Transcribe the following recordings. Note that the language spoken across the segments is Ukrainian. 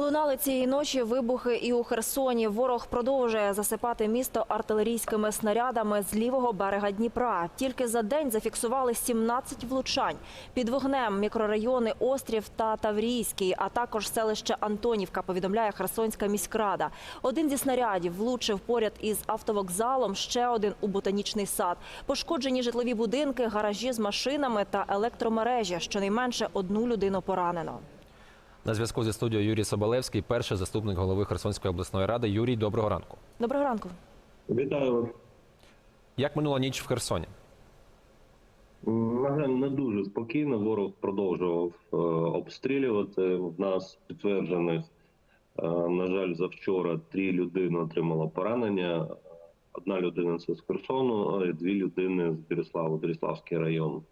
Лунали цієї ночі вибухи і у Херсоні. Ворог продовжує засипати місто артилерійськими снарядами з лівого берега Дніпра. Тільки за день зафіксували 17 влучань. Під вогнем мікрорайони Острів та Таврійський, а також селище Антонівка, повідомляє Херсонська міськрада. Один зі снарядів влучив поряд із автовокзалом, ще один у ботанічний сад. Пошкоджені житлові будинки, гаражі з машинами та електромережі. Щонайменше одну людину поранено. На зв'язку зі студією Юрій Соболевський, перший заступник голови Херсонської обласної ради. Юрій, доброго ранку. Доброго ранку. Вітаю вас. Як минула ніч в Херсоні? На жаль, не дуже спокійно. Ворог продовжував е, обстрілювати. В нас підтверджених, е, на жаль, завчора три людини отримала поранення. Одна людина це з Херсону, а дві людини з Береславу, Береславський район.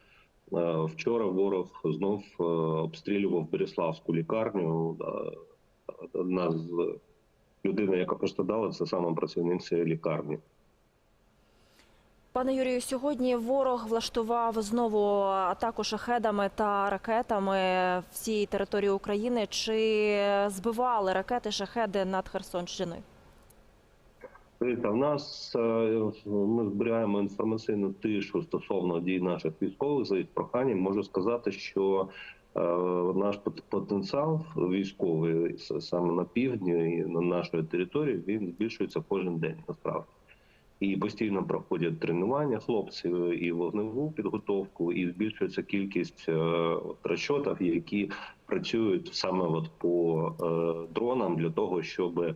Е, Вчора ворог знов е, обстрілював Береславську лікарню. Одна з людина, яка пострадала, це саме працівниця лікарні. Пане Юрію, сьогодні ворог влаштував знову атаку шахедами та ракетами всій території України. Чи збивали ракети шахеди над Херсонщиною? Дивіться, в нас е, ми зберігаємо інформаційну тишу стосовно дій наших військових. За їх проханням можу сказати, що е, наш потенціал військовий саме на півдні і на нашої території він збільшується кожен день насправді. І постійно проходять тренування хлопці і вогневу підготовку, і збільшується кількість е, от які працюють саме от по дронам для того, щоб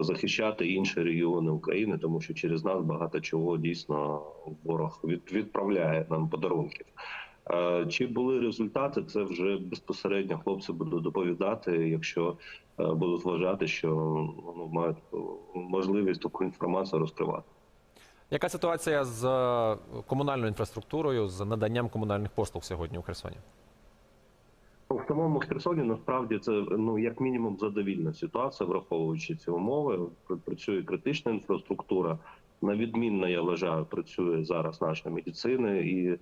захищати інші регіони України, тому що через нас багато чого дійсно ворог від, відправляє нам подарунків. Е, Чи були результати? Це вже безпосередньо хлопці будуть доповідати, якщо е, будуть вважати, що ну, мають е, можливість таку інформацію розкривати. Яка ситуація з е, комунальною інфраструктурою, з наданням комунальних послуг сьогодні у Херсоні? Самому Херсоні насправді це ну як мінімум задовільна ситуація, враховуючи ці умови. Працює критична інфраструктура. На відмінно, я вважаю, працює зараз наша медицина, і е,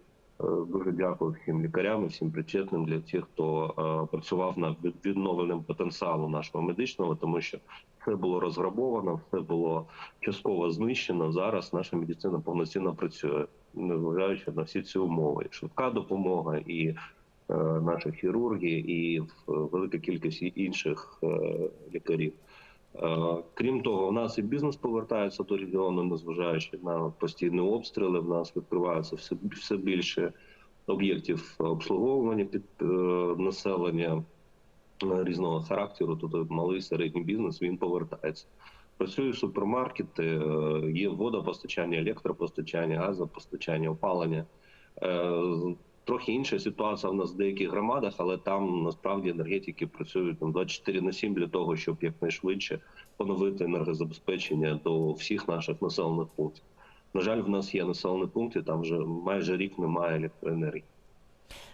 дуже дякую всім лікарям і всім причетним для тих, хто е, працював над від- відновленням потенціалу нашого медичного, тому що все було розграбовано, все було частково знищено. Зараз наша медицина повноцінно працює, незважаючи на всі ці умови. Швидка допомога і наші хірурги і велика кількість інших е, лікарів. Е, Крім того, у нас і бізнес повертається до регіону, незважаючи на постійні обстріли. В нас відкривається все, все більше об'єктів обслуговування під е, населення е, різного характеру. Тобто малий середній бізнес він повертається. Працюють супермаркети, е, є водопостачання, електропостачання, газопостачання, опалення. Трохи інша ситуація в нас в деяких громадах, але там насправді енергетики працюють там 24 на 7 для того, щоб якнайшвидше поновити енергозабезпечення до всіх наших населених пунктів. На жаль, в нас є населені пункти, там вже майже рік немає електроенергії.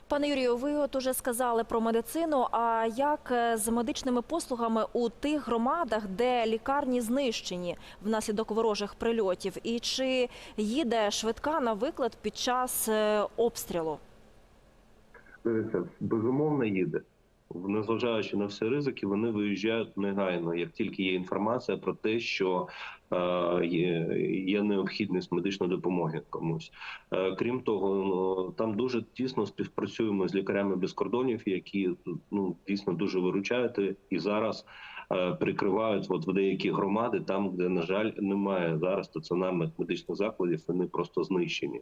Пане Юрію, ви от уже сказали про медицину. А як е, з медичними послугами у тих громадах, де лікарні знищені внаслідок ворожих прильотів? І чи їде швидка на виклад під час е, обстрілу? Дивіться, безумовно їде. Незважаючи на всі ризики, вони виїжджають негайно, як тільки є інформація про те, що е, є, є необхідність медичної допомоги комусь. Е, крім того, ну, там дуже тісно співпрацюємо з лікарями без кордонів, які ну дійсно дуже виручають і зараз е, прикривають от в деякі громади, там де на жаль немає зараз стаціонарних медичних закладів, вони просто знищені.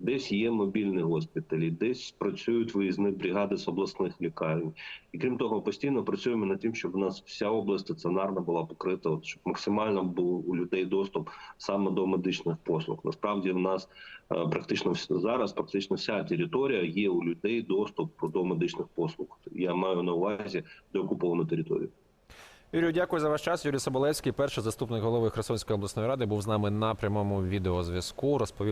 Десь є мобільні госпіталі, десь працюють виїзні бригади з обласних лікарень. І крім того, постійно працюємо над тим, щоб у нас вся область стаціонарна була покрита, от, щоб максимально був у людей доступ саме до медичних послуг. Насправді, в нас е, практично зараз практично вся територія є у людей доступ до медичних послуг. Я маю на увазі деокуповану територію. Юрію, дякую за ваш час. Юрій Соболевський, перший заступник голови Херсонської обласної ради, був з нами на прямому відеозв'язку. Розповів.